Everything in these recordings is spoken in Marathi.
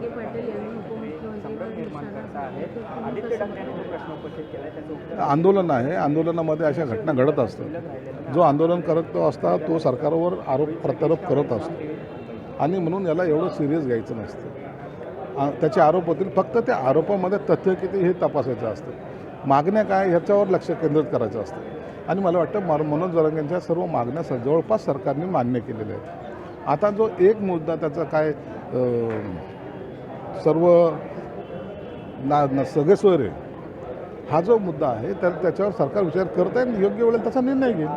पाटील यांनी? आंदोलन आहे. आंदोलनामध्ये अशा घटना घडत असतात. जो आंदोलन करत असता तो सरकारवर आरोप प्रत्यारोप करत असतो. आणि म्हणून याला एवढं सिरियस घ्यायचं नसतं. त्याचे आरोप होतील फक्त त्या आरोपामध्ये तथ्य किती हे तपासायचं असतं. मागण्या काय ह्याच्यावर लक्ष केंद्रित करायचं असतं. आणि मला वाटतं मर मनोज जरांगेंच्या सर्व मागण्या जवळपास सरकारने मान्य केलेल्या आहेत. आता जो एक मुद्दा त्याचा काय सर्व ना ना सगळे सोयरे हा जो मुद्दा आहे तर त्याच्यावर सरकार विचार करत आहे आणि योग्य वेळेला त्याचा निर्णय घेईल.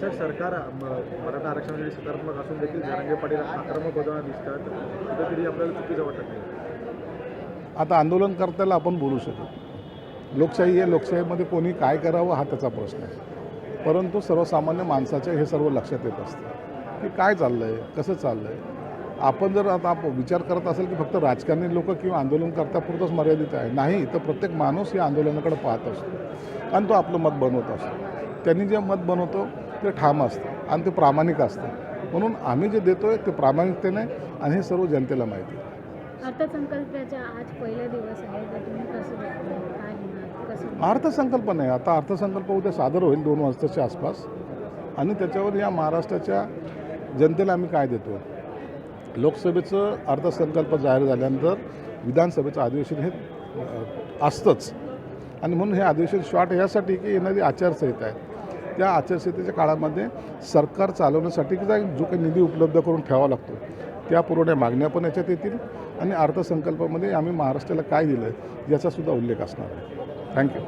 सर सरकार मराठा आरक्षणासाठी सकारात्मक असून देखील जरांगे पाटील आक्रमक होताना दिसतात. कुठेतरी आपल्याला चुकीचं वाटत आता आंदोलनकर्त्याला आपण बोलू शकतो लोकशाही आहे लोकशाहीमध्ये कोणी काय करावं हा त्याचा प्रश्न आहे. परंतु सर्वसामान्य माणसाच्या हे सर्व लक्षात येत असतं की काय चाललं आहे कसं चाललं आहे आपण जर आता आप- विचार करत असेल की फक्त राजकारणी लोक किंवा आंदोलनकर्त्यापुरतंच मर्यादित आहे. नाही तर प्रत्येक माणूस या आंदोलनाकडे पाहत असतो. आणि तो आपलं मत बनवत असतो. त्यांनी जे मत बनवतो ते ठाम असतं आणि ते प्रामाणिक असतं. म्हणून आम्ही जे देतोय ते प्रामाणिकतेने आणि हे सर्व जनतेला माहिती आहे. अर्थसंकल्पाचा आज पहिला दिवस आहे. अर्थसंकल्प नाही. आता अर्थसंकल्प उद्या सादर होईल दोन वाजताच्या आसपास. आणि त्याच्यावर या महाराष्ट्राच्या जनतेला आम्ही काय देतो लोकसभेचं अर्थसंकल्प जाहीर झाल्यानंतर विधानसभेचं अधिवेशन हे असतंच. आणि म्हणून हे अधिवेशन शॉर्ट यासाठी की येणारी आचारसंहिता आहे. त्या आचारसंहितेच्या काळामध्ये सरकार चालवण्यासाठी की जो काही निधी उपलब्ध करून ठेवावा लागतो त्या पुरवण्या मागण्या पण याच्यात येतील आणि अर्थसंकल्पामध्ये आम्ही महाराष्ट्राला काय दिलं याचासुद्धा उल्लेख असणार आहे. थँक्यू.